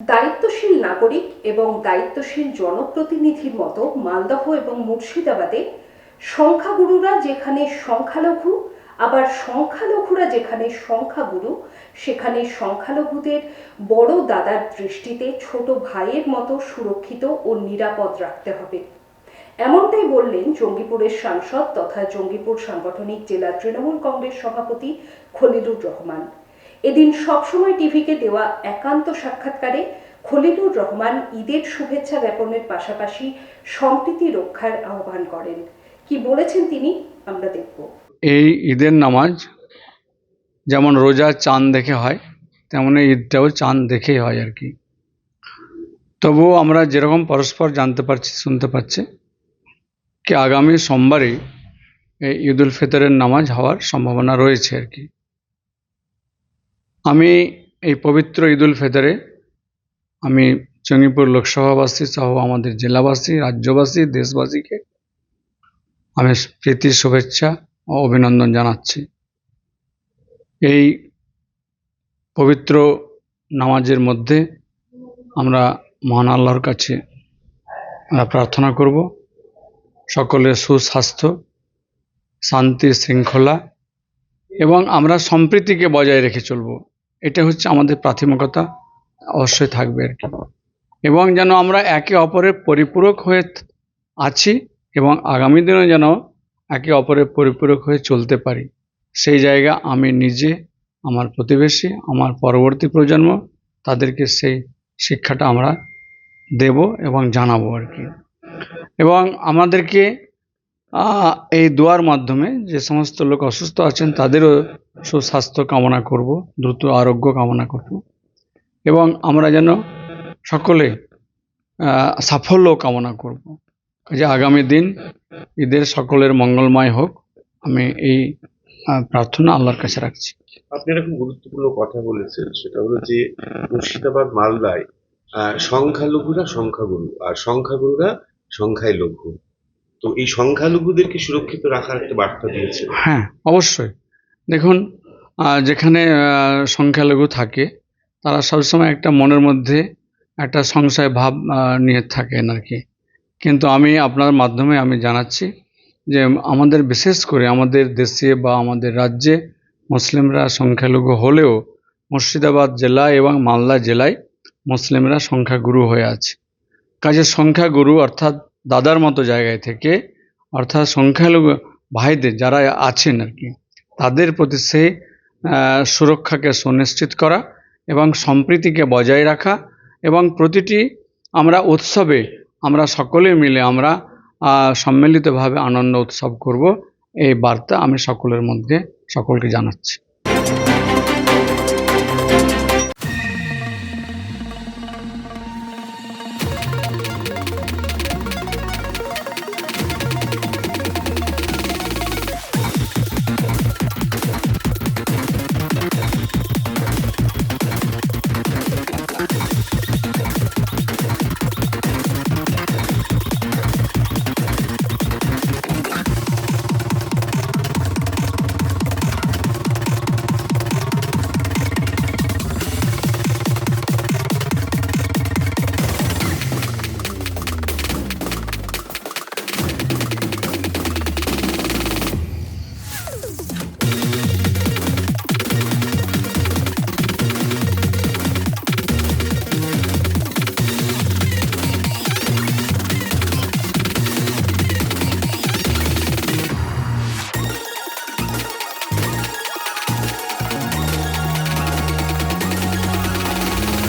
দায়িত্বশীল নাগরিক এবং দায়িত্বশীল জনপ্রতিনিধির মতো মালদহ এবং মুর্শিদাবাদে সংখ্যাগুরুরা যেখানে সংখ্যালঘু, আবার সংখ্যালঘুরা যেখানে সংখ্যাগুরু, সেখানে সংখ্যালঘুদের বড় দাদার দৃষ্টিতে ছোট ভাইয়ের মতো সুরক্ষিত ও নিরাপদ রাখতে হবে। এমনটাই বললেন জঙ্গিপুরের সাংসদ তথা জঙ্গিপুর সাংগঠনিক জেলা তৃণমূল কংগ্রেস সভাপতি খলিলুর রহমান। এদিন সবসময় টিভিকে দেওয়া একান্ত সাক্ষাৎকারে খলিলুর রহমান ঈদের শুভেচ্ছা জ্ঞাপনের পাশাপাশি সম্প্রীতি রক্ষার আহ্বান করেন। কি বলেছেন তিনি, আমরা দেখব। এই ঈদের নামাজ যেমন রোজা চাঁদ দেখে হয়, তেমন এই ঈদটাও চাঁদ দেখেই হয় আর কি। তবুও আমরা যেরকম পরস্পর জানতে পারছি, শুনতে পাচ্ছি কি আগামী সোমবারই এই ঈদ উল ফিতরের নামাজ হওয়ার সম্ভাবনা রয়েছে আর কি। আমি এই পবিত্র ঈদুল ফিতরে আমি চঙ্গিপুর লোকসভাবাসী সহ আমাদের জেলাবাসী, রাজ্যবাসী, দেশবাসীকে আমি প্রীতি শুভেচ্ছা ও অভিনন্দন জানাচ্ছি। এই পবিত্র নামাজের মধ্যে আমরা মহান আল্লাহর কাছে আমরা প্রার্থনা করব, সকলের সুস্বাস্থ্য, শান্তি, শৃঙ্খলা এবং আমরা সম্প্রীতিকে বজায় রেখে চলব। এটা হচ্ছে আমাদের প্রাথমিকতা, অবশ্যই থাকবে আর কি। এবং যেন আমরা একে অপরের পরিপূরক হয়ে আছি এবং আগামী দিনে যেন একে অপরের পরিপূরক হয়ে চলতে পারি। সেই জায়গা আমি নিজে, আমার প্রতিবেশী, আমার পরবর্তী প্রজন্ম, তাদেরকে সেই শিক্ষাটা আমরা দেব এবং জানাব আর কি। এবং আমাদেরকে এই দোয়ার মাধ্যমে যে সমস্ত লোক অসুস্থ আছেন, তাদেরও সুস্বাস্থ্য কামনা করব, দ্রুত আরোগ্য কামনা করব। এবং আমরা যেন সকলে সাফল্য কামনা করব। যে আগামী দিন ঈদের সকলের মঙ্গলময় হোক। আমি এই প্রার্থনা আল্লাহর কাছে রাখছি। আপনি খুব গুরুত্বপূর্ণ কথা বলেছেন, সেটা হলো যে মুর্শিদাবাদ মালদায় সংখ্যালঘুরা সংখ্যাগুরু, আর সংখ্যাগুরুরা সংখ্যায় লঘু। তো এই সংখ্যালঘুদেরকে সুরক্ষিত রাখার একটা বার্তা দিয়েছে। হ্যাঁ অবশ্যই। দেখুন যেখানে সংখ্যালঘু থাকে, তারা সবসময় একটা মনের মধ্যে একটা সংশয় ভাব নিয়ে থাকেন আর কি। কিন্তু আমি আপনার মাধ্যমে আমি জানাচ্ছি যে আমাদের বিশেষ করে আমাদের দেশে বা আমাদের রাজ্যে মুসলিমরা সংখ্যালঘু হলেও মুর্শিদাবাদ জেলা এবং মালদা জেলায় মুসলিমরা সংখ্যাগুরু হয়ে আছে। কাজে সংখ্যাগুরু অর্থাৎ দাদার মতো জায়গায় থেকে অর্থাৎ সংখ্যালঘু ভাইদের যারা আছেন আর কি তাদের প্রতি আহ, সুরক্ষাকে সুনিশ্চিত করা এবং সম্প্রীতিকে বজায় রাখা এবং প্রতিটি আমরা উৎসবে আমরা সকলে মিলে আমরা সম্মিলিতভাবে আনন্দ উৎসব করব এই বার্তা আমি সকলের মধ্যে সকলকে জানাচ্ছি।